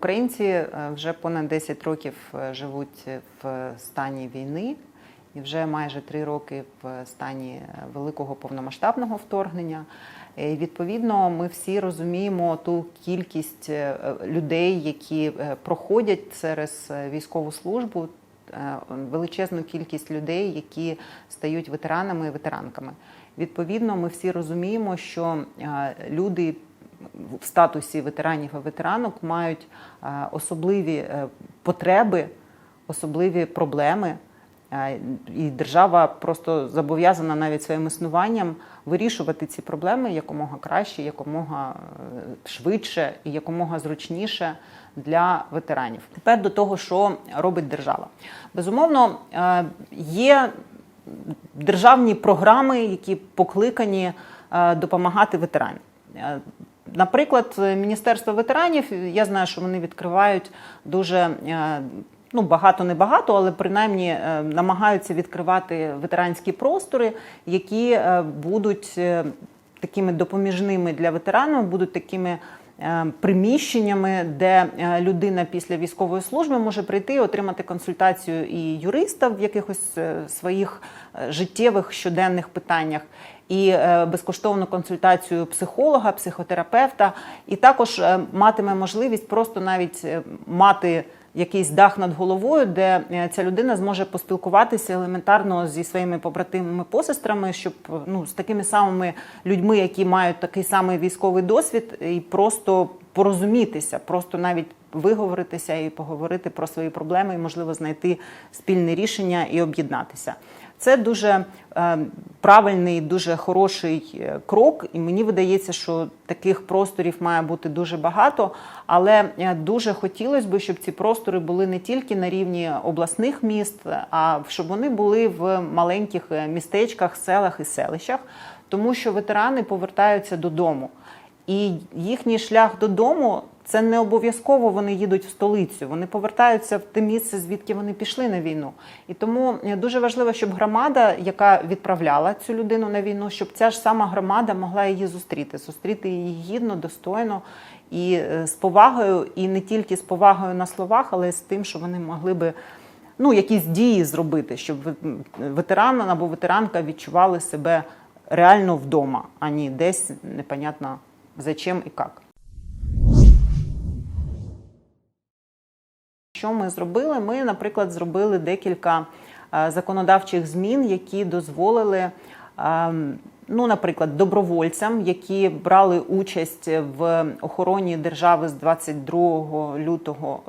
Українці е, вже понад 10 років е, живуть в стані війни і вже майже три роки в стані е, великого повномасштабного вторгнення. І, відповідно, ми всі розуміємо ту кількість е, людей, які е, проходять через е, військову службу, е, величезну кількість людей, які стають ветеранами і ветеранками. Відповідно, ми всі розуміємо, що е, люди в статусі ветеранів і ветеранок мають е, особливі е, потреби, особливі проблеми. Е, І держава просто зобов'язана навіть своїм існуванням вирішувати ці проблеми якомога краще, якомога швидше і якомога зручніше для ветеранів. Тепер до того, що робить держава. Безумовно, є державні програми, які покликані допомагати ветеранам. Наприклад, Міністерство ветеранів, я знаю, що вони відкривають дуже е, ну багато не багато, але принаймні е, намагаються відкривати ветеранські простори, які е, будуть такими допоміжними для ветеранів, будуть такими. Е, Приміщеннями, де е, людина після військової служби може прийти і отримати консультацію і юриста в якихось е, своїх життєвих щоденних питаннях, і безкоштовну консультацію психолога, психотерапевта, і також матиме можливість просто навіть мати якийсь дах над головою, де е, ця людина зможе поспілкуватися елементарно зі своїми побратимами посестрами, щоб ну з такими самими людьми, які мають такий самий військовий досвід, і просто порозумітися, просто навіть виговоритися і поговорити про свої проблеми, і можливо знайти спільне рішення і об'єднатися. Це дуже е, правильний, дуже хороший е, крок, і мені видається, що таких просторів має бути дуже багато. Але е, дуже хотілося б, щоб ці простори були не тільки на рівні обласних міст, а щоб вони були в маленьких містечках, селах і селищах, тому що ветерани повертаються додому. І їхній шлях додому це не обов'язково вони їдуть в столицю. Вони повертаються в те місце, звідки вони пішли на війну. І тому е, дуже важливо, щоб громада, яка відправляла цю людину на війну, щоб ця ж сама громада могла її зустріти, зустріти її гідно, достойно і е, з повагою, і не тільки з повагою на словах, але й з тим, що вони могли би. Ну, якісь дії зробити, щоб ветеран або ветеранка відчували себе реально вдома, а не десь непонятно зачем і як. Що ми зробили? Ми, наприклад, зробили декілька е, законодавчих змін, які дозволили, е, ну, наприклад, добровольцям, які брали участь в охороні держави з 22 лютого,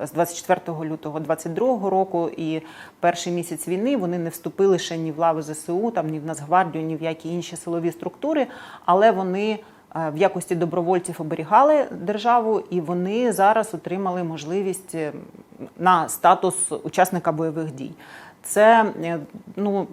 е, з 24 лютого 22 року і перший місяць війни вони не вступили ще ні в лави ЗСУ, там ні в Нацгвардію, ні в які інші силові структури, але вони в якості добровольців оберігали державу, і вони зараз отримали можливість е, на статус учасника бойових дій. Це е, ну.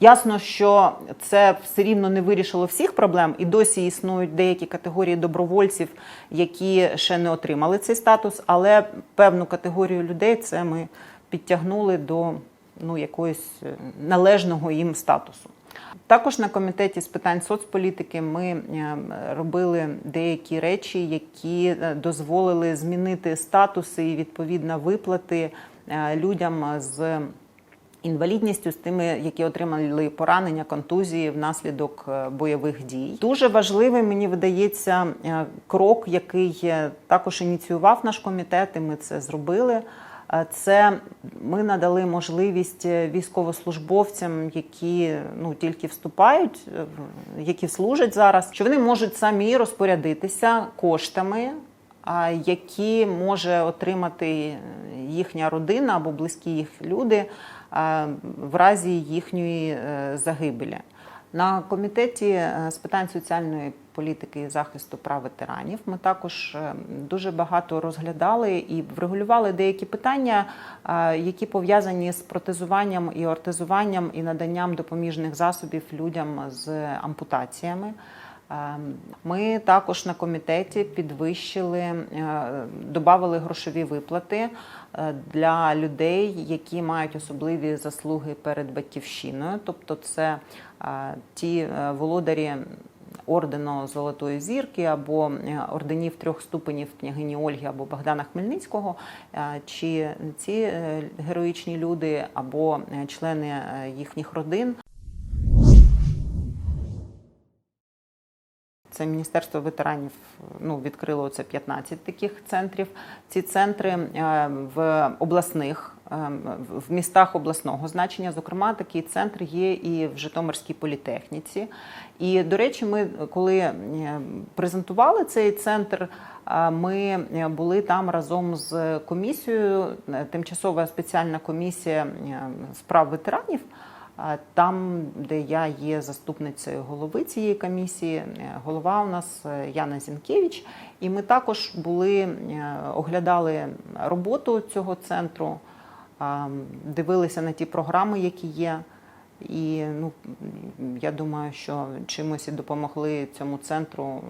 Ясно, що це все рівно не вирішило всіх проблем, і досі існують деякі категорії добровольців, які ще не отримали цей статус, але певну категорію людей це ми підтягнули до ну, якогось е, належного їм статусу. Також на комітеті з питань соцполітики ми е, робили деякі речі, які е, дозволили змінити статуси і відповідно виплати е, людям з інвалідністю, з тими, які отримали поранення, контузії внаслідок бойових дій. Дуже важливий мені видається крок, який також ініціював наш комітет, і ми це зробили. Це ми надали можливість е, військовослужбовцям, які ну тільки вступають, е, які служать зараз, що вони можуть самі розпорядитися коштами, які може отримати їхня родина або близькі їх люди в разі їхньої е, загибелі. На комітеті е, з питань соціальної політики і захисту прав ветеранів ми також е, дуже багато розглядали і врегулювали деякі питання, е, які пов'язані з протезуванням і ортезуванням і наданням допоміжних засобів людям з ампутаціями. Е, Ми також на комітеті підвищили, додали грошові виплати е, для людей, які мають особливі заслуги перед батьківщиною. Тобто, це е, ті е, володарі ордену Золотої зірки або е, орденів трьох ступенів княгині Ольги або Богдана Хмельницького, е, чи ці е, героїчні люди або е, члени е, їхніх родин. Це Міністерство ветеранів ну, відкрило це 15 таких центрів. Ці центри е, в обласних, е, в містах обласного значення. Зокрема, такий центр є і в Житомирській політехніці. І, до речі, ми коли е, презентували цей центр, е, ми були там разом з комісією, е, тимчасова спеціальна комісія е, справ ветеранів. Там, де я є заступницею голови цієї комісії, е, голова у нас е, Яна Зінкевич, і ми також були е, оглядали роботу цього центру, дивилися на ті програми, які є. І ну, я думаю, що чимось і допомогли цьому центру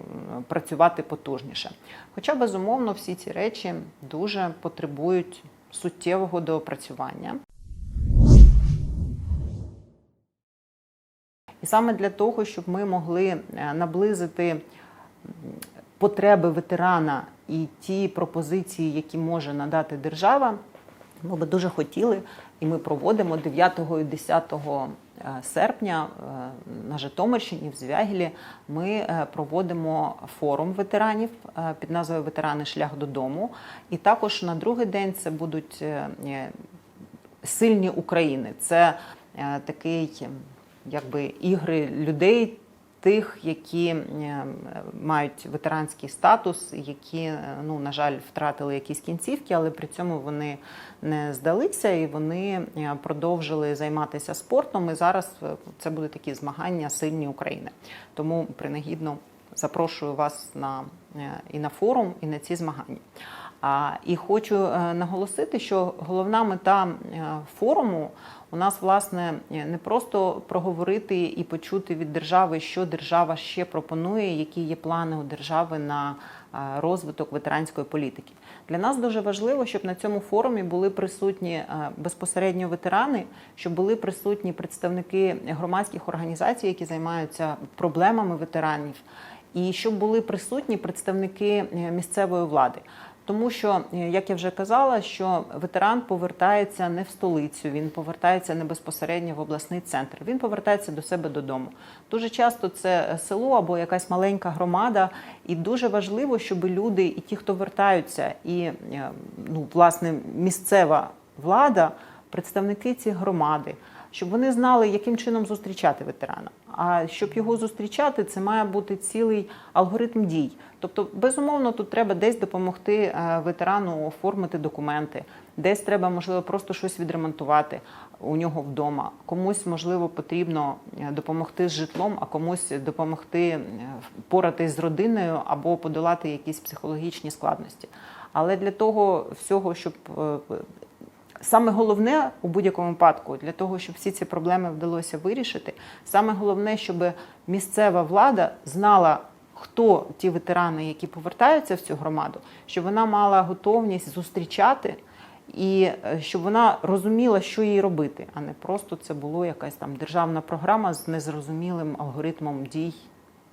працювати потужніше. Хоча, безумовно, всі ці речі дуже потребують суттєвого доопрацювання. Саме для того, щоб ми могли е, наблизити потреби ветерана і ті пропозиції, які може надати держава, ми би дуже хотіли, і ми проводимо 9 і 10 серпня е, на Житомирщині в Звягілі. Ми е, проводимо форум ветеранів е, під назвою Ветерани шлях додому. І також на другий день це будуть е, е, сильні України. Це е, такий якби ігри людей, тих, які е, мають ветеранський статус, які, е, ну на жаль, втратили якісь кінцівки, але при цьому вони не здалися і вони е, продовжили займатися спортом. І зараз е, це будуть такі змагання сильні України. Тому принагідно запрошую вас на і на форум, і на ці змагання. І хочу е, наголосити, що головна мета е, форуму у нас власне е, не просто проговорити і почути від держави, що держава ще пропонує, які є плани у держави на розвиток ветеранської політики. Для нас дуже важливо, щоб на цьому форумі були присутні безпосередньо ветерани, щоб були присутні представники громадських організацій, які займаються проблемами ветеранів, і щоб були присутні представники місцевої влади. Тому що, е, як я вже казала, що ветеран повертається не в столицю, він повертається не безпосередньо в обласний центр. Він повертається до себе додому. Дуже часто це село або якась маленька громада, і дуже важливо, щоб люди, і ті, хто вертаються, і е, ну, власне місцева влада, представники цієї громади. Щоб вони знали, яким чином зустрічати ветерана. А щоб його зустрічати, це має бути цілий алгоритм дій. Тобто, безумовно, тут треба десь допомогти е, ветерану оформити документи, десь треба, можливо, просто щось відремонтувати у нього вдома. Комусь, можливо, потрібно е, допомогти з житлом, а комусь допомогти е, поратись з родиною або подолати якісь психологічні складності. Але для того всього, щоб Саме головне у будь-якому випадку для того, щоб всі ці проблеми вдалося вирішити, саме головне, щоб місцева влада знала, хто ті ветерани, які повертаються в цю громаду, щоб вона мала готовність зустрічати і е, щоб вона розуміла, що їй робити, а не просто це було якась там державна програма з незрозумілим алгоритмом дій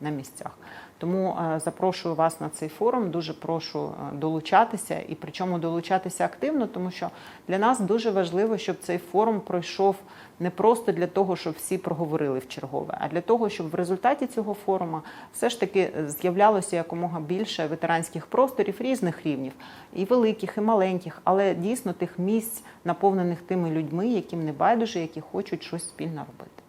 на місцях. Тому е, запрошую вас на цей форум. Дуже прошу е, долучатися, і причому долучатися активно, тому що для нас дуже важливо, щоб цей форум пройшов не просто для того, щоб всі проговорили в чергове, а для того, щоб в результаті цього форуму все ж таки е, з'являлося якомога більше ветеранських просторів різних рівнів, і великих, і маленьких, але дійсно тих місць, наповнених тими людьми, яким не байдуже, які хочуть щось спільно робити.